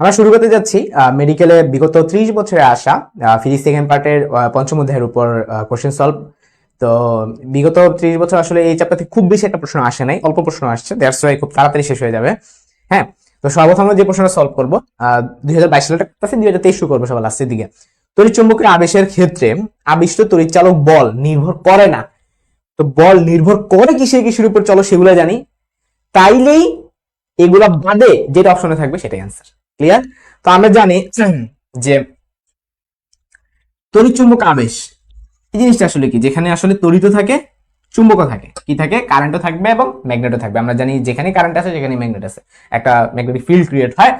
আমরা শুরু করতে যাচ্ছি মেডিকেলে বিগত ত্রিশ বছরে আসা ফিজিক্স সেকেন্ড পার্টের পঞ্চম অধ্যায়ের উপর কোশ্চেন সলভ তো, বিগত ত্রিশ বছর আসলে এই চ্যাপ্টার খুব বেশি একটা প্রশ্ন আসে নাই, অল্প প্রশ্ন আসছে দ্যাটস ওয়াই খুব তাড়াতাড়ি শেষ হয়ে যাবে। হ্যাঁ তো সর্বপ্রথম আমরা যে প্রশ্নটা সলভ করব দুই হাজার বাইশ সালটা করতেছি দুই হাজার তেইশ করব সবার লাস্টের দিকে। তড়িৎ চুম্বকের আবেশের ক্ষেত্রে আবিষ্ট তড়িৎ চালক বল নির্ভর করে না। তো বল নির্ভর করে কিসের কিসের উপর চলো সেগুলো জানি। তাইলেই এগুলা বাদে যেটা অপশনে থাকবে সেটাই অ্যান্সার ক্লিয়ার তো আমরা জানি যে তড়িৎ চুম্বক আবেশ, এই জিনিসটা আসলে কি? যেখানে আসলে তড়িৎ থাকে, চুম্বকও থাকে। কি থাকে? কারেন্টও থাকবে এবং ম্যাগনেটও থাকবে। আমরা জানি যেখানে কারেন্ট আছে সেখানে ম্যাগনেট আছে। একটা ম্যাগনেটিক ফিল্ড ক্রিয়েট হয়,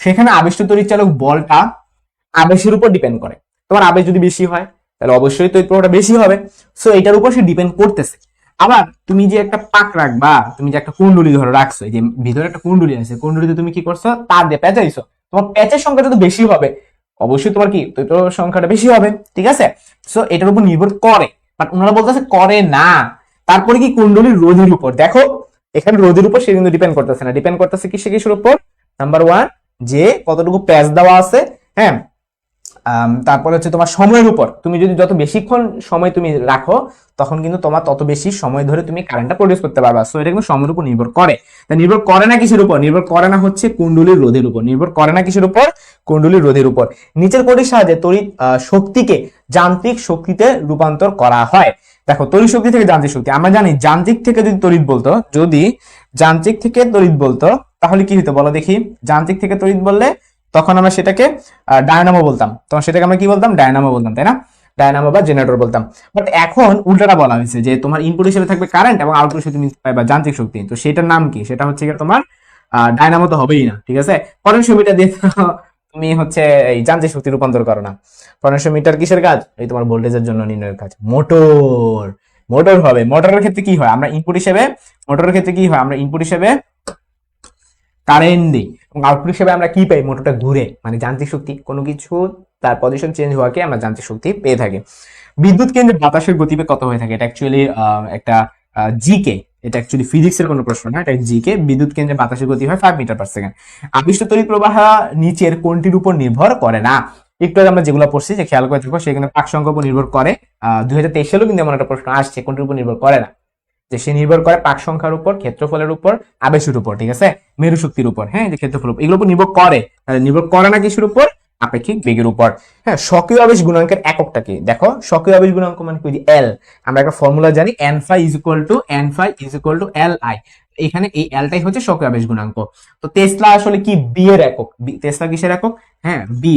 সেখানে আবেষ্ট তড়িৎ চালক বলটা আবেশের উপর ডিপেন্ড করে। তোমার আবেশ যদি বেশি হয়, তাহলে অবশ্যই তড়িৎ প্রবাহটা বেশি হবে। সো এটার উপর সে ডিপেন্ড করতেছে। আবার তুমি যে একটা পাক রাখবা, তুমি যে একটা কুণ্ডলি ধরো রাখছো যে ভিতরে একটা কুণ্ডলি আছে, কুণ্ডলিতে তুমি কি করছ? তার দিয়ে পেঁচাইছো। তোমার প্যাচের সংখ্যাটা তো বেশি হবে, অবশ্যই তোমার কি? তৈত সংখ্যাটা বেশি হবে, ঠিক আছে? সো এটার উপর নির্ভর করে। বাট ওনারা বলতেছে করে না। তারপরে কি কুণ্ডলীর রোধের উপর? দেখো, এখানে রোধের উপর সে কিন্তু ডিপেন্ড করতেছে না। ডিপেন্ড করতেছে কিসে কিসের উপর? নাম্বার ওয়ান যে কতটুকু প্যাচ দেওয়া আছে হ্যাঁ? তারপরে হচ্ছে তোমার সময়ের উপর। তুমি যদি যত বেশিক্ষণ সময় তুমি রাখো, তখন কিন্তু তোমার তত বেশি সময় ধরে তুমি কারেন্টটা প্রডিউস করতে পারবা। সো এটা কিন্তু সময়ের উপর নির্ভর করে। নির্ভর করে না কিসের উপর? নির্ভর করে না হচ্ছে কুণ্ডলীর রোধের উপর। নির্ভর করে না কিসের উপর? কুণ্ডলীর রোধের উপর। নিচের কোটির সাহায্যে তড়িৎ শক্তিকে যান্ত্রিক শক্তিতে রূপান্তর করা হয়। দেখো, তড়িৎ শক্তি থেকে যান্ত্রিক শক্তি। আমরা জানি যান্ত্রিক থেকে যদি তড়িৎ বলতো, যদি যান্ত্রিক থেকে তড়িৎ বলতো, তাহলে কি হতো বলো দেখি? যান্ত্রিক থেকে তড়িৎ বললে তখন আমরা সেটাকে ডায়নামো বলতাম। তখন সেটাকে আমরা কি বলতাম? ডায়নামো বলতাম, তাই না? ডায়নামো বা জেনারেটর বলতাম। বাট এখন উল্টাটা বলা হয়েছে যে তোমার ইনপুট হিসেবে থাকবে কারেন্ট এবং আউটপুট হিসেবে তুমি পাইবা যান্ত্রিক শক্তি। তো সেটার নাম কি? সেটা হচ্ছে তোমার ডায়নামো তো হবেই না, ঠিক আছে? পটেনশিওমিটার দিয়ে তো তুমি হচ্ছে এই যান্ত্রিক শক্তি রূপান্তর করো না। পটেনশিওমিটার কিসের কাজ? এই তোমার ভোল্টেজের জন্য নির্ণয়ের কাজ। মোটর। মোটর হবে। মোটরের ক্ষেত্রে কি হয়? আমরা ইনপুট হিসেবে, মোটরের ক্ষেত্রে কি হয়? আমরা ইনপুট হিসেবে কারেন্ট দিই এবং আউটপুট হিসেবে আমরা কি পাই? মোটরটা ঘুরে। মানে যান্ত্রিক শক্তি। কোনো কিছু তার পজিশন চেঞ্জ হওয়াকে আমরা যান্ত্রিক শক্তি পেয়ে থাকি। বিদ্যুৎ কেন্দ্রে বাতাসের গতিবেগ কত হয়ে থাকে? এটা অ্যাকচুয়ালি একটা জিকে এটা অ্যাকচুয়ালি ফিজিক্সের কোনো প্রশ্ন না। এটা জিকে বিদ্যুৎ কেন্দ্রে বাতাসের গতি হয় ফাইভ মিটার পার সেকেন্ড আবিষ্ট তড়িৎ প্রবাহ নিচের কোনটির উপর নির্ভর করে না। একটু আমরা যেগুলো পড়ছি, যে খেয়াল করে থাকব সেখানে পাক সংখ্যার উপর নির্ভর করে। দুই হাজার তেইশ সালেও কিন্তু এমন একটা প্রশ্ন আসছে, কোনটির উপর নির্ভর করে না। যে সে নির্ভর করে পাক সংখ্যার উপর, ক্ষেত্রফলের উপর, আবেশের উপর, ঠিক আছে? মেরু শক্তির উপর হ্যাঁ? যে ক্ষেত্রফল এগুলোর উপর নির্ভর করে। নির্ভর করে না কিসের উপর? আপেক্ষিক বেগের উপর। হ্যাঁ সক্রিয় আবেশ গুণাঙ্কের এককটা কি দেখো সক্রিয় আবেশ গুণাঙ্ক মানে কি? এল আমরা একটা ফর্মুলা জানি N phi is equal to N phi is equal to L I এখানে এই এলটাই হচ্ছে সক্রিয় আবেশ গুণাঙ্ক। তো টেসলা আসলে কি? বি এর একক। টেসলা কিসের একক? হ্যাঁ বি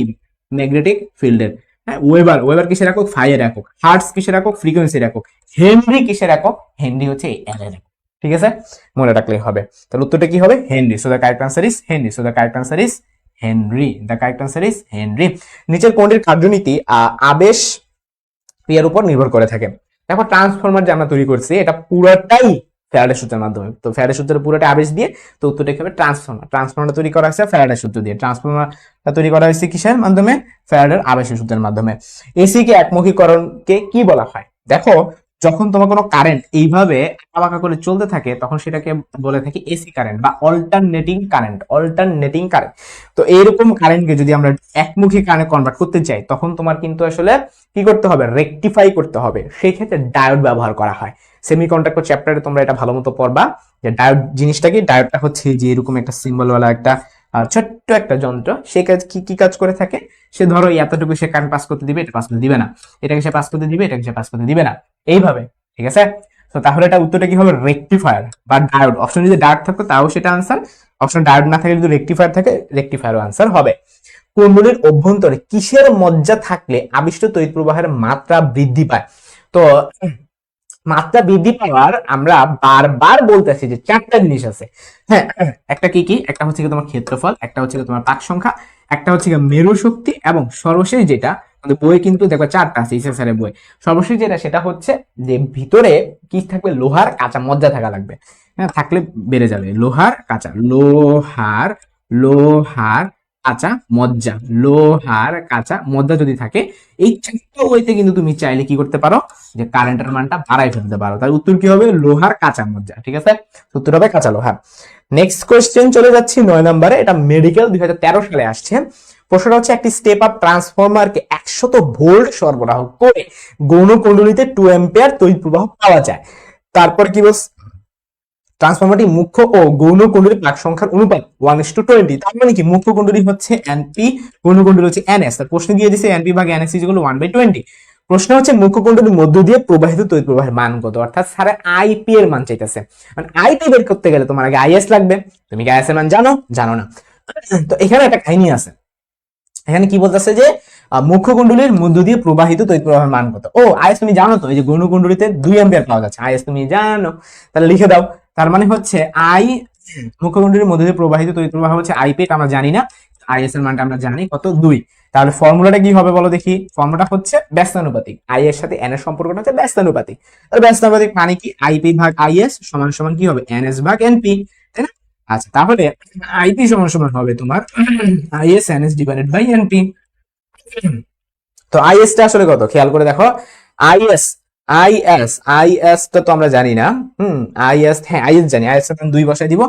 ম্যাগনেটিক ফিল্ডের হ্যাঁ ওয়েবার ওয়েবার কিসের একক? ফাই এর একক। হার্টস কিসের একক? ফ্রিকোয়েন্সির একক। হেনরি কিসের একক? হেনরি হচ্ছে এর ঠিক আছে? মনে রাখলেই হবে। তাহলে উত্তরটা কি হবে? Henry so the correct answer is Henry so the correct answer is Henry the correct answer is Henry নিচের কোনটির কার্যনীতি আবেশ ক্রিয়ার উপর নির্ভর করে থাকে। দেখো ট্রান্সফরমার যে আমরা তৈরি করছি, এটা পুরোটাই ফ্যারাডে সূত্রের মাধ্যমে। তো ফ্যারাডে সূত্রের পুরোটা আবেশ দিয়ে, তো উত্তরটা কি হবে? ট্রান্সফর্মার। ট্রান্সফর্মারটা তৈরি করা হয়েছে ফেরাডে সূত্র দিয়ে। ট্রান্সফর্মারটা তৈরি করা হয়েছে কিসের মাধ্যমে? ফ্যারাডের আবেশের সূত্রের মাধ্যমে। এসি কে একমুখীকরণকে কি বলা হয়? দেখো যখন তোমার কোনো কারেন্ট এইভাবে আঁকা করে চলতে থাকে, তখন সেটাকে বলে থাকি এসি কারেন্ট বা অল্টারনেটিং কারেন্ট অল্টারনেটিং কারেন্ট তো এইরকম কারেন্টকে যদি আমরা একমুখী কারেন্ট কনভার্ট করতে চাই, তখন তোমার কিন্তু আসলে কি করতে হবে? রেকটিফাই করতে হবে। সেই ক্ষেত্রে ডায়োড ব্যবহার করা হয়। সেমি কন্ডাক্টর চ্যাপ্টারে তোমরা এটা ভালো মতো পড়বা যে ডায়োড জিনিসটা কি? ডায়োডটা হচ্ছে যে এরকম একটা সিম্বলওয়ালা একটা ছোট্ট একটা যন্ত্র, সে কাজ কি কি কাজ করে থাকে? সে ধরো এতটুকু সে কারেন্ট পাস করতে দিবে, এটা পাস করতে দিবে না। এটাকে সে পাস করতে দিবে, এটাকে সে পাস করতে দিবে না। এইভাবে, ঠিক আছে? তো তাহলে এটা উত্তরটা কি হবে রেকটিফায়ার বা ডায়োড অপশন যদি ডায়োড থাকতো তাও সেটা আনসার অপশন ডায়োড না থাকলে যদি রেকটিফায়ার থাকে রেকটিফায়ারও আনসার হবে। কুণ্ডলীর অভ্যন্তরে কিসের মজ্জা থাকলে আবিষ্ট তড়িৎ প্রবাহের মাত্রা বৃদ্ধি পায়? তো মাত্রা বৃদ্ধি পাওয়ার আমরা বারবার বলতেছি যে চারটা জিনিস আছে। হ্যাঁ একটা কি কি? একটা হচ্ছে তোমার ক্ষেত্রফল, একটা হচ্ছে তোমার পাক সংখ্যা, একটা হচ্ছে মেরু শক্তি এবং সর্বশেষ যেটা বই কিন্তু দেখো চারটা আছে ইসেসারের বই। সর্বশেষ যেটা, সেটা হচ্ছে যে ভিতরে কি থাকবে? লোহার কাঁচা মজ্জা থাকা লাগবে। হ্যাঁ থাকলে বেড়ে যাবে। লোহার কাঁচা, লোহার লোহার কাঁচা মজ্জা। লোহার কাঁচা মজ্জা যদি থাকে, এই চারটা ওয়েতে কিন্তু তুমি চাইলে কি করতে পারো? যে কারেন্টের মানটা বাড়াই ফেলতে পারো। তার উত্তর কি হবে? লোহার কাঁচা মজ্জা, ঠিক আছে? উত্তর হবে কাঁচা লোহা। নেক্সট কোয়েশ্চেন চলে যাচ্ছি নয় নম্বরে। এটা মেডিকেল দুই হাজার তেরো সালে আসছে। প্রশ্নটা হচ্ছে, একটি স্টেপ আপ ট্রান্সফরমারকে একশত ভোল্ট সরবরাহ করে গৌণ কুণ্ডলিতে টু অ্যাম্পিয়ার তড়িৎ প্রবাহ পাওয়া যায়। তারপর কি বলছে? ট্রান্সফরমারটি মুখ্য ও গৌণ কুণ্ডলী পাক সংখ্যার অনুপাত ওয়ান ইস টু টোয়েন্টি তার মানে কি? মুখ্য কুণ্ডলী হচ্ছে এনপি গৌণ কুণ্ডলী হচ্ছে এনএস তার প্রশ্ন দিয়ে দিছে এনপি ভাগ NS is one by twenty প্রশ্ন হচ্ছে মুখ্য কুণ্ডলীর মধ্য দিয়ে প্রবাহিত তড়িৎ প্রবাহের মান কত? অর্থাৎ স্যার আইপি এর মান চাইতেছে। মানে আইপি বের করতে গেলে তোমার আগে আইএস লাগবে। তুমি কি আইএস এর মান জানো? জানো না। তো এখানে একটা কাহিনী আছে। এখানে কি বলতেছে যে মুখ্য কুণ্ডলীর মধ্য দিয়ে প্রবাহিত তড়িৎ প্রবাহের মান কত? ও আইএস তুমি জানো তো? এই যে গৌণ কুণ্ডলীতে দুই অ্যাম্পিয়ার পাওয়া যাচ্ছে। আইএস তুমি জানো। তাহলে লিখে দাও। তার মানে হচ্ছে আই মুখ্য মধ্যে প্রবাহিত তড়িৎ প্রবাহ হচ্ছে আইপি এটা আমরা জানি না। আইএস এর মানটা আমরা জানি, কত দুই। তাহলে ফর্মুলাটা কি হবে বলো দেখি? ফর্মুলাটা হচ্ছে ব্যস্তানুপাতিক। আই এর সাথে এন এর সম্পর্কটা হচ্ছে ব্যস্তানুপাতিক। তাহলে ব্যস্তানুপাতিক মানে কি? আইপি ভাগ আইএস সমান সমান কি হবে? এনএস ভাগ এনপি তাই না? আচ্ছা তাহলে আইপি সমান সমান হবে তোমার IS NS divided by NP তো আইএস টা আসলে কত? খেয়াল করে দেখো আইএস আইএস আইএস তো আমরা জানি না। হুম আইএস হ্যাঁ আইএস জানি। আইএস দুই বসায় দিব।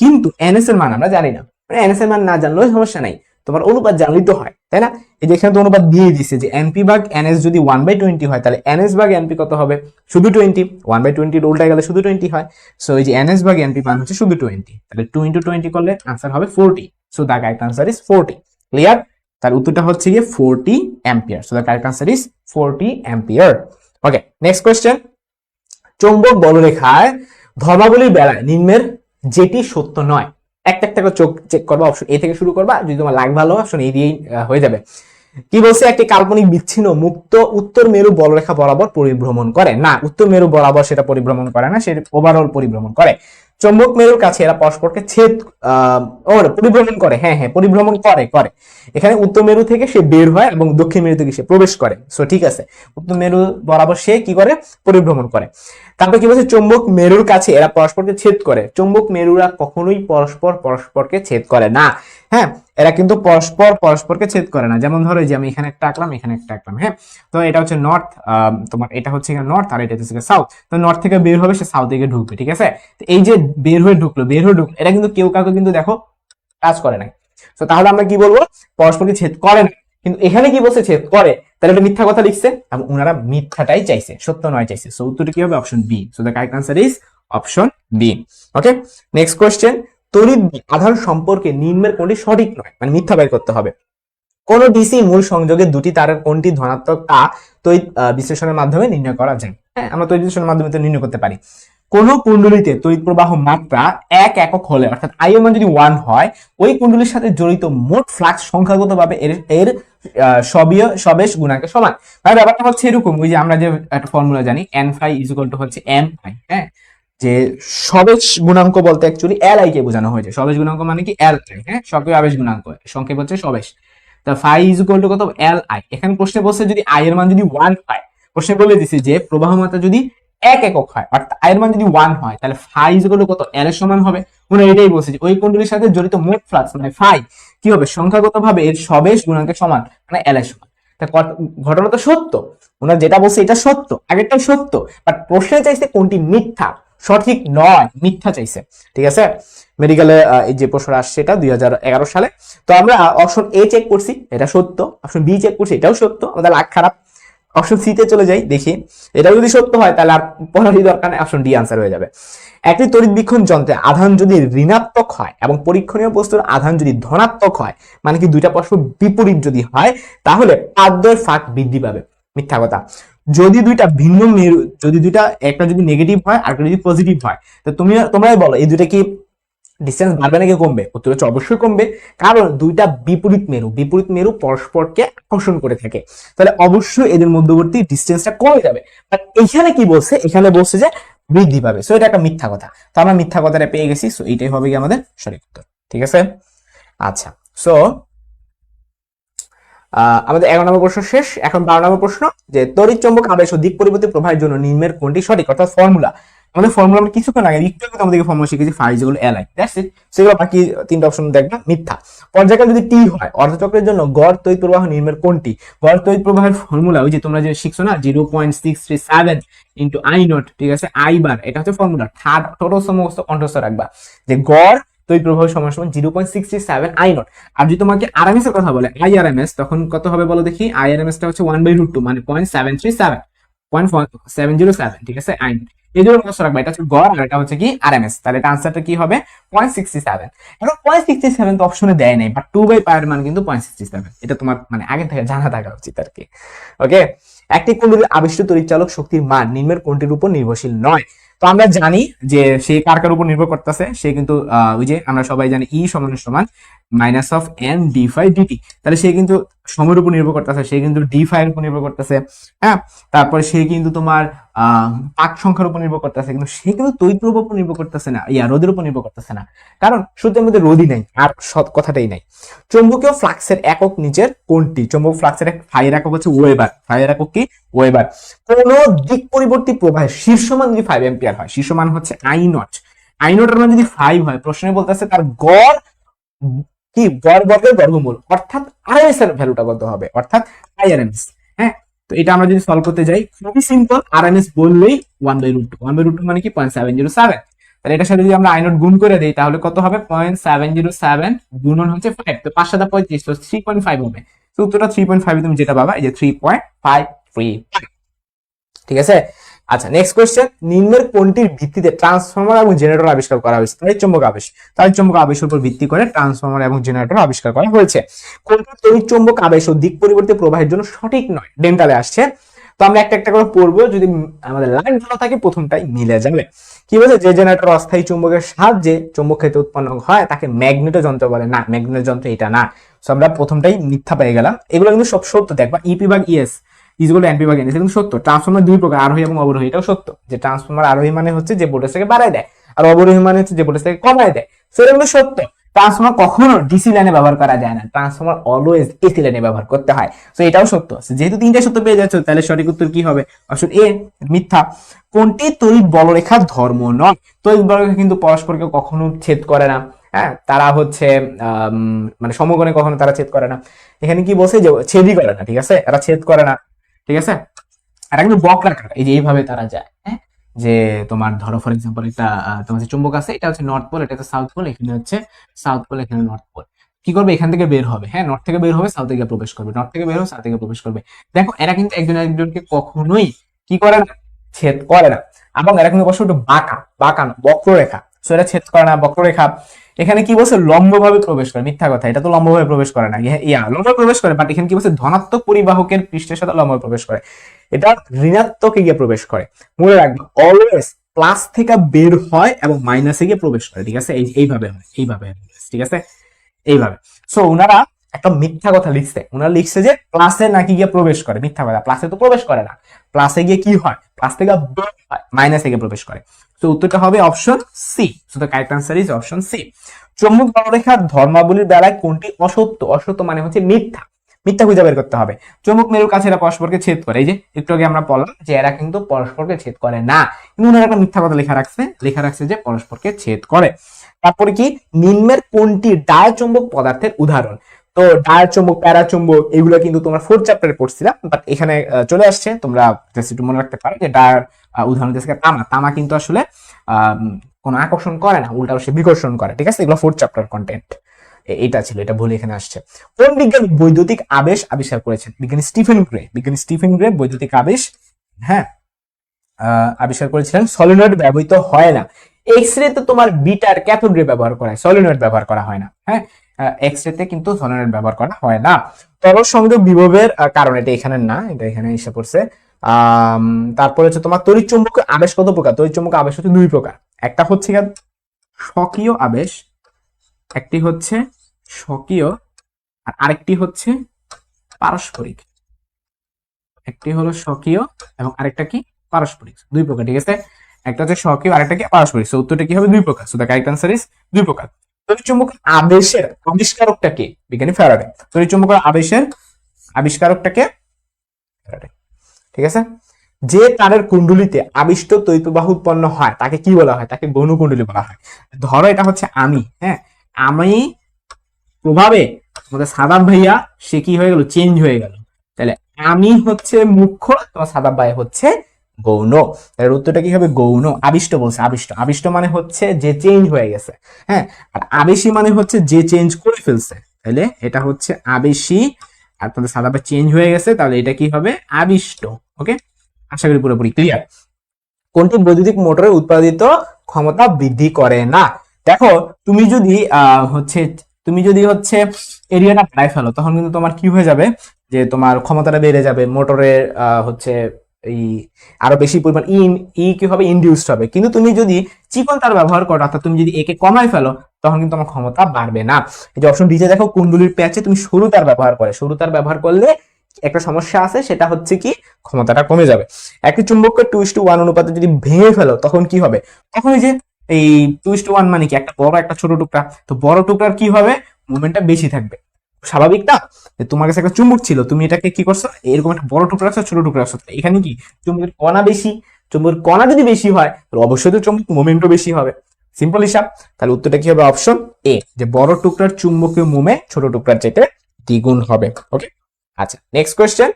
কিন্তু এনএস এর মান আমরা জানি না। মানে এনএস এর মান না জানলেও সমস্যা নাই। তোমার অনুপাত জানলেই তো হয়, তাই না? এই যে এখানে তো অনুপাত দিয়ে দিছে যে এনপি ভাগ এনএস যদি ওয়ান বাই টোয়েন্টি হয়, তাহলে এনএস ভাগ এনপি কত হবে? শুধু টোয়েন্টি ওয়ান বাই টোয়েন্টি উল্টা গেলে শুধু টোয়েন্টি হয়। সো এই যে এনএস ভাগ এনপি মান হচ্ছে শুধু টোয়েন্টি তাহলে টু ইন্টু টোয়েন্টি করলে আনসার হবে forty so the correct answer is forty clear তার উত্তরটা হচ্ছে গিয়ে forty ampere so the correct answer is forty ampere okay next question চৌম্বক বলরেখায় ধর্মাবলীর বেলায় নিম্নের যেটি সত্য নয়। একটা একটা করে চোখ চেক করবা অপশন এ থেকে শুরু করবা, যদি তোমার লাগ ভালো অপশন এ দিয়েই হয়ে যাবে। কি বলছে? একটি কাল্পনিক বিচ্ছিন্ন মুক্ত উত্তর মেরু বলরেখা বরাবর পরিভ্রমণ করে। না, উত্তর মেরু বরাবর সেটা পরিভ্রমণ করে না সেটা ওভারঅল পরিভ্রমণ করে। চৌম্বক মেরুর কাছে এরা পরস্পরকে ছেদ পরিভ্রমণ করে। হ্যাঁ হ্যাঁ পরিভ্রমণ করে করে। এখানে উত্তর মেরু থেকে সে বের হয় এবং দক্ষিণ মেরু থেকে সে প্রবেশ করে। সো ঠিক আছে। উত্তর মেরু বরাবর সে কি করে? পরিভ্রমণ করে। তারপর কি বলছে? চৌম্বক মেরুর কাছে, এরা পরস্পরকে ছেদ করে। চৌম্বক মেরুরা কখনোই পরস্পর পরস্পরকে ছেদ করে না। হ্যাঁ এরা কিন্তু পরস্পর পরস্পরকে ছেদ করে না। যেমন ধরো যে আমি এখানে একটা আঁকলাম, এখানে একটা আঁকলাম হ্যাঁ? তো এটা হচ্ছে নর্থ তোমার এটা হচ্ছে নর্থ আর এটা হচ্ছে সাউথ তো নর্থ থেকে বের হবে, সে সাউথ দিকে ঢুকবে, ঠিক আছে? তো এই যে বের হয়ে ঢুকলো, বের হয়ে ঢুকলো এটা কিন্তু কেউ কাউকে কিন্তু দেখো কাজ করে নাই। তো তাহলে আমরা কি বলব? পরস্পরকে ছেদ করে না। কিন্তু এখানে কি বলছে? ছেদ করে। তাহলে এটা মিথ্যা কথা লিখছে এবং ওনারা মিথ্যাটাই চাইছে, সত্য নয় চাইছে। সো উত্তরটা কি হবে? Option B so the correct answer is option B okay next question তড়িৎ আধান সম্পর্কে নিম্নের কোনটি সঠিক নয়? মানে মিথ্যা বের করতে হবে। কোন ডিসি মূল সংযোগে দুটি তারের কোনটি ধনাত্মক তা তড়িৎ বিশ্লেষণের মাধ্যমে নির্ণয় করা যায়? হ্যাঁ আমরা তড়িৎ বিশ্লেষণের মাধ্যমে তো নির্ণয় করতে পারি। কোন কুণ্ডলীতে তড়িৎ প্রবাহ মাত্রা এক একক হলে, অর্থাৎ আইও মান যদি ওয়ান হয়, ওই কুণ্ডলীর সাথে জড়িত মোট ফ্লাক্স সংখ্যাগতভাবে এর এর সবীয় সবেশ গুণাঙ্কের সমান। মানে ব্যাপারটা হচ্ছে এরকম, ওই যে আমরা যে একটা ফর্মুলা জানি N phi is equal to হচ্ছে এম ফাই হ্যাঁ? যে সবেশ গুণাঙ্ক বলতে অ্যাকচুয়ালি এল আই কে বোঝানো হয়েছে। সবেশ গুণাঙ্ক মানে কি? এল আই হ্যাঁ? সক্রিয় আবেশ গুণাঙ্ক সংক্ষেপ হচ্ছে সবেশ। তা ফাই ইজ ইকুয়াল টু কত? এল আই এখানে প্রশ্নে বলছে যদি আই এর মান যদি ওয়ান হয়, প্রশ্নে বলে দিছে যে প্রবাহ মাত্রা যদি এক একক হয়, অর্থাৎ আই এর মান যদি ওয়ান হয়, তাহলে ফাই টু কত? এর সমান হবে। মনে এটাই বলছে যে ওই কুণ্ডলীর সাথে জড়িত মোট ফ্লাক্স মানে ফাই কি হবে? সংখ্যাগতভাবে এর সবেশ গুণাঙ্কের সমান মানে এল এর সমান। তা ঘটনা তো সত্য। ওনার যেটা বলছে এটা সত্য আগেরটাও সত্য। বাট প্রশ্নে চাইছে কোনটি মিথ্যা? সঠিক নয়, মিথ্যা চাইছে। ঠিক আছে? মেডিকেলে এই যে প্রশ্ন আসছে এটা দুই হাজার এগারো সালে। তো আমরা অপশন এ চেক করছি, এটা সত্য। অপশন বি চেক করছি, এটাও সত্য। আমাদের লাখ খারাপ। অপশন সি তে চলে যাই, দেখি। এটা যদি সত্য হয়, তাহলে আর পড়ারই দরকার নেই অপশন ডি আনসার হয়ে যাবে। একটি তড়িৎ বীক্ষণ যন্ত্রে আধান যদি ঋণাত্মক হয় এবং পরীক্ষণীয় বস্তুর আধান যদি ধনাত্মক হয় মানে কি দুইটা পরস্পর বিপরীত যদি হয়, তাহলে পাদ্যের ফাঁক বৃদ্ধি পাবে। মিথ্যা কথা। যদি দুইটা ভিন্ন মেরু যদি দুইটা একটা যদি নেগেটিভ হয়, আর একটা যদি পজিটিভ হয়, তো তুমি তোমরাই বলো, এই দুইটা কি ডিস্টেন্স বাড়বে নাকি কমবে? উত্তর হচ্ছে অবশ্যই কমবে। কারণ দুইটা বিপরীত মেরু বিপরীত মেরু পরস্পরকে আকর্ষণ করে থাকে। তাহলে অবশ্যই এদের মধ্যবর্তী ডিস্টেন্সটা কমে যাবে। বাট এখানে কি বলছে? এখানে বলছে যে বৃদ্ধি পাবে। সো এটা একটা মিথ্যা কথা। তো আমরা মিথ্যা কথাটা পেয়ে গেছি। সো এইটাই হবে কি আমাদের সঠিক উত্তর। ঠিক আছে? আচ্ছা। সো আমাদের এগারো নম্বর প্রশ্ন শেষ। এখন বারো নম্বর প্রশ্ন যে তড়িৎ চৌম্বক আবেশ ও দিক পরিবর্তী প্রবাহের জন্য নিম্নের কোনটি সঠিক? অর্থাৎ ফর্মুলা আমাদের ফর্মুলা আমরা কিছুক্ষণ আগে একটু আগে আমাদেরকে ফর্মুলা শিখেছি ফাইভ যেগুলো এলাই দ্যাটস ইট সেগুলো বাকি তিনটা অপশন দেখবে মিথ্যা। পর্যায়কাল যদি টি হয়, অর্ধচক্রের জন্য গড় তড়িৎ প্রবাহ নির্মের কোনটি? গড় তড়িৎ প্রবাহের ফর্মুলা ওই যে তোমরা যে শিখছো না zero point six three seven into I not ঠিক আছে? আই বার এটা হচ্ছে ফর্মুলা থার্ড টোটাল সমস্ত কণ্ঠস্থ রাখবা। যে গড় তড়িৎ প্রবাহ সমান সমান zero point six three seven I not আর যদি তোমাকে আরএমএস এর কথা বলে আই আরএমএস তখন কত হবে বলো দেখি? আই আরএমএস টা হচ্ছে ওয়ান বাই রুট টু মানে point seven three seven point seven zero seven ঠিক আছে? আইন এই দুটো এটা হচ্ছে গড়, আর এটা হচ্ছে কি? আরএমএস তাহলে এটা আনসারটা কি হবে? পয়েন্ট সিক্সটি সেভেন এখন পয়েন্ট সিক্সটি সেভেন তো অপশনে দেয় নাই বাট টু বাই মান কিন্তু পয়েন্ট সিক্সটি সেভেন এটা তোমার মানে আগে থেকে জানা থাকা উচিত আর কি। ওকে একটি কুণ্ডলীর আবিষ্ট তরিচালক শক্তির মান নিম্নের কোনটির উপর নির্ভরশীল নয়? তো আমরা জানি যে সে কার কার উপর নির্ভর করতেছে, সে কিন্তু ওই যে আমরা সবাই জানি ই সমান সমান minus of N D phi DT তাহলে সে কিন্তু সময়ের উপর নির্ভর করতেছে, সে কিন্তু ডি ফাই এর উপর নির্ভর করতেছে হ্যাঁ? তারপরে সে কিন্তু তোমার পাক সংখ্যার উপর নির্ভর করতেছে, কিন্তু সে কিন্তু তৈরি প্রভাব উপর নির্ভর করতেছে না, ইয়া রোদের উপর নির্ভর করতেছে না। কারণ সূত্রের মধ্যে রোদই নাই, আর সৎ কথাটাই নাই। চৌম্বকীয় ফ্লাক্সের একক নিচের কোনটি চৌম্বক ফ্লাক্সের এক ফাইয়ের একক হচ্ছে ওয়েবার। ফাইয়ের একক কি? ওয়েবার। কোন দিক পরিবর্তী প্রবাহের শীর্ষমান যদি ফাইভ এম্পিয়ার হয়, শীর্ষমান হচ্ছে আই নট আই নটের মান যদি ফাইভ হয়, প্রশ্নে বলতেছে তার গড় কি? গড় বর্গের বর্গমূল। অর্থাৎ আরএমএস এর ভ্যালুটা কত হবে, অর্থাৎ আইআরএমএস হ্যাঁ? তো এটা আমরা যদি সলভ করতে যাই, খুবই সিম্পল আর এন এস বললেই one by root two one by root two মানে কি? পয়েন্ট সেভেন জিরো সেভেন তাহলে এটার সাথে যদি আমরা আই নোট গুণ করে দিই, তাহলে কত হবে? পয়েন্ট সেভেন জিরো সেভেন গুণন হচ্ছে ফাইভ তো পাঁচ সাদা পঁয়ত্রিশ, তো থ্রি পয়েন্ট ফাইভ হবে। তো উত্তরটা থ্রি পয়েন্ট ফাইভ তুমি যেটা পাবা, এই যে থ্রি পয়েন্ট ফাইভ থ্রি ঠিক আছে? আচ্ছা নেক্সট কোয়েশ্চেন নিম্নের কোনটির ভিত্তিতে ট্রান্সফর্মার এবং জেনারেটর আবিষ্কার করা হয়েছে? তড়িৎ চুম্বক আবেশ তড়িৎ চুম্বক আবেশের উপর ভিত্তি করে ট্রান্সফর্মার এবং জেনারেটর আবিষ্কার করা হয়েছে। কোনটি তড়িৎ চুম্বক আবেশ ও দিক পরিবর্তে প্রবাহের জন্য সঠিক নয়? ডেন্টালে আসছে। তো আমরা একটা একটা করে পড়ব, যদি আমাদের লাইন ভালো থাকে, প্রথমটাই মিলে যাবে। কি বলছে? যে জেনারেটর অস্থায়ী চুম্বকের সাহায্যে চুম্বক ক্ষেত্রে উৎপন্ন হয়, তাকে ম্যাগনেটো যন্ত্র বলে। না, ম্যাগনেটো যন্ত্র এটা না। তো আমরা প্রথমটাই মিথ্যা পেয়ে গেলাম। এগুলো কিন্তু সব সত্য। দেখবা ইপি বা ইএস ইজগুলো এনপি বা এনএস কিন্তু সত্য। ট্রান্সফর্মার দুই প্রকার, আরোহী এবং অবরোহী, এটাও সত্য। যে ট্রান্সফর্মার আরোহী মানে হচ্ছে যে ভোল্টেজ থেকে বাড়ায় দেয়, আর অবরোহী মানে হচ্ছে যে ভোল্টেজ থেকে কমায় দেয়। সেটা কিন্তু সত্য। ট্রান্সফর্মার কখনো ডিসি লাইনে ব্যবহার করা যায় না। ট্রান্সফর্মার অলওয়েজ এসি লাইনে ব্যবহার করতে হয়। তো এটাও সত্য। যেহেতু তিনটা সত্য পেয়ে যাচ্ছ, তাহলে সঠিক উত্তর কি হবে? অপশন এ মিথ্যা। কোনটি তড়িৎ বলরেখার ধর্ম নয়। তড়িৎ বলরেখা কিন্তু পরস্পরকে কখনো ছেদ করে না। হ্যাঁ তারা হচ্ছে মানে সমগণে কখনো তারা ছেদ করে না। এখানে কি বলছে? যে ছেদই করে না, ঠিক আছে? এরা ছেদ করে না। ঠিক আছে? আর কিন্তু বক্রাকার এই যে এইভাবে তারা যায় হ্যাঁ? যে তোমার ধরো ফর এক্সাম্পল একটা তোমার যে চুম্বক আছে, এটা হচ্ছে নর্থ পোল এটা সাউথ পোল এখানে হচ্ছে সাউথ পোল এখানে নর্থ পোল কি করবে? এখান থেকে বের হবে হ্যাঁ? নর্থ থেকে বের হবে সাউথ থেকে প্রবেশ করবে। নর্থ থেকে বের হবে সাউথ থেকে প্রবেশ করবে। দেখো, এরা কিন্তু একজন একজনকে কখনোই কি করে না, ছেদ করে না। এবং এরা কিন্তু অবশ্য একটু বাঁকা বাঁকানো বক্ররেখা। সো এরা ছেদ করে না, বক্ররেখা। এখানে কি বলছে? লম্বভাবে প্রবেশ করে। মিথ্যা কথা, এটা তো লম্বভাবে প্রবেশ করে না। ইয়া- লম্বভাবে প্রবেশ করে বাট এখানে কি বলছে? ধনাত্মক পরিবাহকের পৃষ্ঠের সাথে লম্বভাবে প্রবেশ করে। এটা ঋণাত্মকে গিয়ে প্রবেশ করে। মনে রাখবে অলওয়েজ প্লাস থেকে বের হয় এবং মাইনাসে গিয়ে প্রবেশ করে, ঠিক আছে? এই, এইভাবে হয়, এইভাবে ঠিক আছে? এইভাবে। সো ওনারা একটা মিথ্যা কথা লিখছে। ওনারা লিখছে যে প্লাসে নাকি গিয়ে প্রবেশ করে। মিথ্যা কথা। প্লাসে তো প্রবেশ করে না। প্লাসে গিয়ে কি হয়? প্লাস থেকে বের হয় মাইনাসে গিয়ে প্রবেশ করে। তো উত্তরটা হবে option C so the correct answer is option C চৌম্বক বলরেখার ধর্মাবলীর বেলায় কোনটি অসত্য? অসত্য মানে হচ্ছে মিথ্যা। মিথ্যা খুঁজে বের করতে হবে। চুম্বক মেরুর কাছে এরা পরস্পরকে ছেদ করে। এই যে, একটু আগে আমরা বললাম যে এরা কিন্তু পরস্পরকে ছেদ করে না। কিন্তু ওনারা একটা মিথ্যা কথা লেখা রাখছে। লেখা রাখছে যে পরস্পরকে ছেদ করে। তারপরে কি? নিম্নের কোনটি ডায় চুম্বক পদার্থের উদাহরণ? তো ডায়ার চুম্বক, প্যারা চুম্বক, এগুলো কিন্তু তোমরা ফোর্থ চ্যাপ্টারে পড়ছিলাম বাট এখানে চলে আসছে। তোমরা জাস্ট একটু মনে রাখতে পারো যে ডায়ার উদাহরণ দিচ্ছে তামা। তামা কিন্তু আসলে কোনো আকর্ষণ করে না, উল্টা সে বিকর্ষণ করে, ঠিক আছে? এগুলো ফোর্থ চ্যাপ্টার কন্টেন্ট এটা ছিল, এটা ভুলে এখানে আসছে। কোন বিজ্ঞানী বৈদ্যুতিক আবেশ আবিষ্কার করেছেন? বিজ্ঞানী স্টিফেন গ্রে। বিজ্ঞানী স্টিফেন গ্রে বৈদ্যুতিক আবেশ হ্যাঁ আবিষ্কার করেছিলেন। সলিনয়েড ব্যবহৃত হয় না। এক্স রে তো তোমার বিটার ক্যাথোড রে ব্যবহার করা হয়, সলিনয়েড ব্যবহার করা হয় না হ্যাঁ? এক্স রে তে কিন্তু সলিনয়েড ব্যবহার করা হয় না। তরল সংযোগ বিভবের কারণ এটা এখানে না, এটা এখানে এসে পড়ছে। তারপরে হচ্ছে তোমার তড়িৎ চুম্বক আবেশ কত প্রকার? তড়িৎ চুম্বক আবেশ হচ্ছে দুই প্রকার। একটা হচ্ছে স্বকীয় আবেশ, একটি হচ্ছে স্বকীয়, আর আরেকটি হচ্ছে পারস্পরিক। একটি হলো স্বকীয় এবং আরেকটা কি? পারস্পরিক। দুই প্রকার, ঠিক আছে? একটা হচ্ছে স্বকীয়, আরেকটা কি? পারস্পরিক। উত্তরটা কি হবে? দুই প্রকার। So the correct answer is দুই প্রকার। তড়িৎচুম্বক আবেশের আবিষ্কারকটা কে বিজ্ঞানী ফ্যারাডে তড়িৎচুম্বক আবেশের ঠিক আছে? যে তারের কুণ্ডলিতে আবিষ্ট তৈতবাহ উৎপন্ন হয়, তাকে কি বলা হয়? তাকে গৌণ কুণ্ডলী বলা হয়। ধরো এটা হচ্ছে আমি হ্যাঁ? আমি প্রভাবে আমাদের সাদাব ভাইয়া, সে কি হয়ে গেল? চেঞ্জ হয়ে গেল। তাহলে আমি হচ্ছে মুখ্য, তোমার সাদাব ভাই হচ্ছে গৌণ। তাহলে উত্তরটা কি হবে? গৌণ। আবিষ্ট বলছে, আবিষ্ট। আবিষ্ট মানে হচ্ছে যে চেঞ্জ হয়ে গেছে। হ্যাঁ? আর আবেশী মানে হচ্ছে যে চেঞ্জ করে ফেলছে। তাহলে এটা হচ্ছে আবেশী। আর তোমাদের সাদা ভাই চেঞ্জ হয়ে গেছে, তাহলে এটা কি হবে? আবিষ্ট। ওকে আশা করি পুরোপুরি ক্লিয়ার কোনটি বৈদ্যুতিক মোটরের উৎপাদিত ক্ষমতা বৃদ্ধি করে না? দেখো, তুমি যদি হচ্ছে, তুমি যদি হচ্ছে এরিয়াটা বাড়ায় ফেলো, তখন কিন্তু তোমার কি হয়ে যাবে? যে তোমার ক্ষমতাটা বেড়ে যাবে, মোটরের হচ্ছে এই আরও বেশি পরিমাণ ই ই কি হবে? ইনডিউসড হবে। কিন্তু তুমি যদি চিকন তার ব্যবহার করো, অর্থাৎ তুমি যদি একে কমায় ফেলো, তখন কিন্তু তোমার ক্ষমতা বাড়বে না। এই যে অপশন ডিজে দেখো, কুণ্ডলির প্যাচে তুমি সরু তার ব্যবহার করে। সরু তার ব্যবহার করলে একটা সমস্যা আছে, সেটা হচ্ছে কি, ক্ষমতাটা কমে যাবে। একই চুম্বককে টু টু ওয়ান অনুপাতে যদি ভেঙে ফেলো, তখন কি হবে? তখন এই যে এই টু টু ওয়ান মানে কি, একটা বড়, একটা ছোট টুকরা। তো বড় টুকরার কি হবে? মুভমেন্টটা বেশি থাকবে। স্বাভাবিক না তোমার কাছে একটা চুম্বক ছিল, তুমি এটাকে কি করছ? এরকম একটা বড় টুকরা রাখছো ছোট টুকরা রাখছো এখানে কি? চুম্বকের কণা বেশি। চুম্বকের কণা যদি বেশি হয়, তাহলে অবশ্যই তো চুম্বক মোমেন্টও বেশি হবে। সিম্পল হিসাব। তাহলে উত্তরটা কি হবে? অপশন এ যে বড় টুকরার চুম্বকীয় মোমে ছোট টুকরার চাইতে দ্বিগুণ হবে। ওকে আচ্ছা নেক্সট কোয়েশ্চেন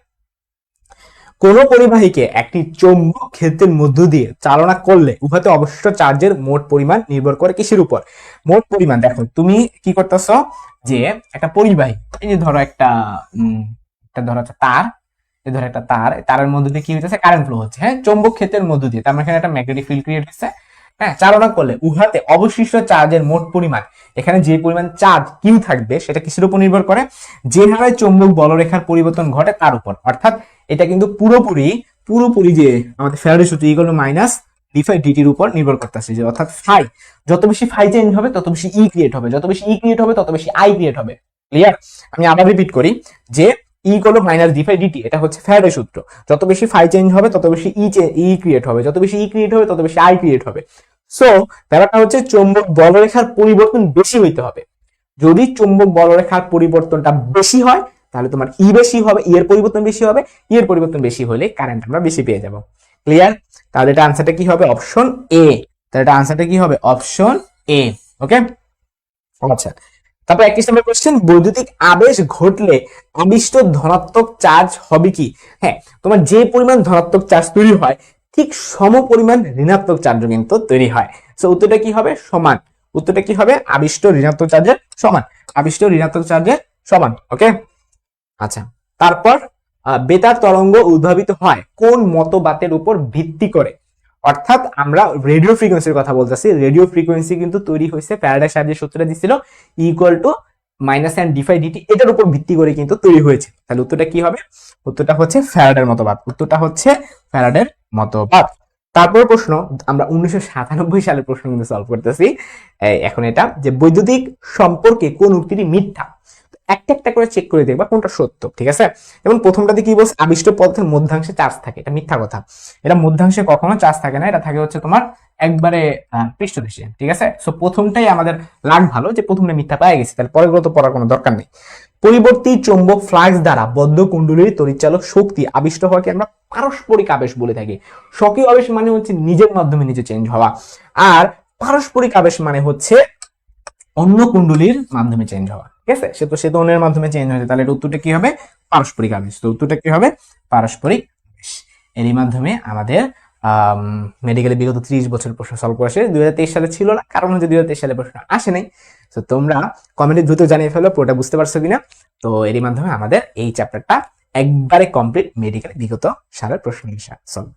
কোন পরিবাহীকে একটি চৌম্বক ক্ষেত্রের মধ্য দিয়ে চালনা করলে উহাতে অবশিষ্ট চার্জের মোট পরিমাণ নির্ভর করে কিসের উপর? মোট পরিমাণ, দেখো, তুমি কি করতেছ যে একটা পরিবাহী, এই যে ধরো একটা একটা ধরো একটা তার, এই ধরো একটা তার তারের মধ্য দিয়ে কি হইতেছে? কারেন্ট ফ্লো হচ্ছে হ্যাঁ? চৌম্বক ক্ষেত্রের মধ্য দিয়ে, তার মানে এখানে একটা ম্যাগনেটিক ফিল্ড ক্রিয়েট হচ্ছে হ্যাঁ চালনা করলে উহাতে অবশিষ্ট চার্জের মোট পরিমাণ, এখানে যে পরিমাণ চার্জ কিউ থাকবে, সেটা কিসের উপর নির্ভর করে? যে হারে চৌম্বক বলরেখার পরিবর্তন ঘটে তার উপর। অর্থাৎ এটা কিন্তু পুরোপুরি পুরোপুরি যে আমাদের ফ্যারাডে সূত্র টু মাইনাস ডিফাই ডিটির উপর নির্ভর করতেছে যে, অর্থাৎ ফাই যত বেশি ফাই চেঞ্জ হবে, তত বেশি ই ক্রিয়েট হবে। যত বেশি ই ক্রিয়েট হবে, তত বেশি আই ক্রিয়েট হবে। ক্লিয়ার আমি আবার রিপিট করি যে E to minus D phi DT এটা হচ্ছে ফ্যারাডে সূত্র। যত বেশি ফাই চেঞ্জ হবে, তত বেশি ই ই ক্রিয়েট হবে। যত বেশি ই ক্রিয়েট হবে, তত বেশি আই ক্রিয়েট হবে। সো ব্যাপারটা হচ্ছে চৌম্বক বলরেখার পরিবর্তন বেশি হইতে হবে। যদি চুম্বক বলরেখার পরিবর্তনটা বেশি হয়, তাহলে তোমার ই বেশি হবে ই এর পরিবর্তন বেশি হবে ই এর পরিবর্তন বেশি হলে কারেন্ট আমরা বেশি পেয়ে যাব। ক্লিয়ার তাহলে এটা আনসারটা কি হবে? অপশন এ তাহলে এটা আনসারটা কি হবে? অপশন এ ওকে আচ্ছা। তারপর একত্রিশ নম্বর কোশ্চেন বৈদ্যুতিক আবেশ ঘটলে আবিষ্ট ধনাত্মক চার্জ হবে কি? হ্যাঁ তোমার যে পরিমাণ ধনাত্মক চার্জ তৈরি হয়, ঠিক সম পরিমাণ ঋণাত্মক চার্জও কিন্তু তৈরি হয়। সো উত্তরটা কি হবে? সমান। উত্তরটা কি হবে? আবিষ্ট ঋণাত্মক চার্জের সমান। আবিষ্ট ঋণাত্মক চার্জের সমান ওকে আচ্ছা তারপর বেতার তরঙ্গ উদ্ভাবিত হয় কোন মতবাদের উপর ভিত্তি করে? অর্থাৎ আমরা রেডিও ফ্রিকোয়েন্সির কথা বলতেছি। রেডিও ফ্রিকোয়েন্সি কিন্তু তৈরি হয়েছে প্যারাডাই সাহেব সূত্রটা দিছিল equal to minus and D phi DT এটার উপর ভিত্তি করে কিন্তু তৈরি হয়েছে। তাহলে উত্তরটা কি হবে? উত্তরটা হচ্ছে ফ্যারাডের মতবাদ। উত্তরটা হচ্ছে ফ্যারাডের মতবাদ। তারপর প্রশ্ন, আমরা উনিশশো সাতানব্বই সালের প্রশ্ন কিন্তু সলভ করতেছি। এখন এটা যে বৈদ্যুতিক সম্পর্কে কোন উক্তিটি মিথ্যা? একটা একটা করে চেক করে দেখবা কোনটা সত্য, ঠিক আছে? যেমন প্রথমটাতে কি বলছে? আবিষ্ট পদার্থের মধ্যাংশে চার্জ থাকে, এটা মিথ্যা কথা। এটা মধ্যাংশে কখনো চার্জ থাকে না, এটা থাকে হচ্ছে তোমার একবারে পৃষ্ঠদেশে, ঠিক আছে? সো প্রথমটাই আমাদের লাগ ভালো যে প্রথমটা মিথ্যা পাই গেছে, তাহলে পরের তো পড়ার কোনো দরকার নেই। পরিবর্তী চৌম্বক ফ্লাক্স দ্বারা বদ্ধ কুণ্ডলীর তড়িৎচালক শক্তি আবিষ্ট হওয়াকে আমরা পারস্পরিক আবেশ বলে থাকি। স্বকীয় আবেশ মানে হচ্ছে নিজের মাধ্যমে নিজে চেঞ্জ হওয়া। আর পারস্পরিক আবেশ মানে হচ্ছে অন্য কুণ্ডলীর মাধ্যমে চেঞ্জ হওয়া। ঠিক আছে? সে তো সে তো অন্যের মাধ্যমে চেঞ্জ হয়েছে তাহলে কি হবে? পারস্পরিক আবেশ। তো কি হবে? পারস্পরিক আবেশ। এরই মাধ্যমে আমাদের মেডিকেলে বিগত ত্রিশ বছর প্রশ্ন সলভ করেছে দুই সালে ছিল না। কারণ হচ্ছে দুই হাজার তেইশ সালে প্রশ্ন আসে নাই। তো তোমরা কমেন্টে দ্রুত জানিয়ে ফেলো, পুরোটা বুঝতে পারছ কিনা? তো এরই মাধ্যমে আমাদের এই চ্যাপ্টারটা একবারে কমপ্লিট মেডিকেল বিগত সালের প্রশ্ন সলভ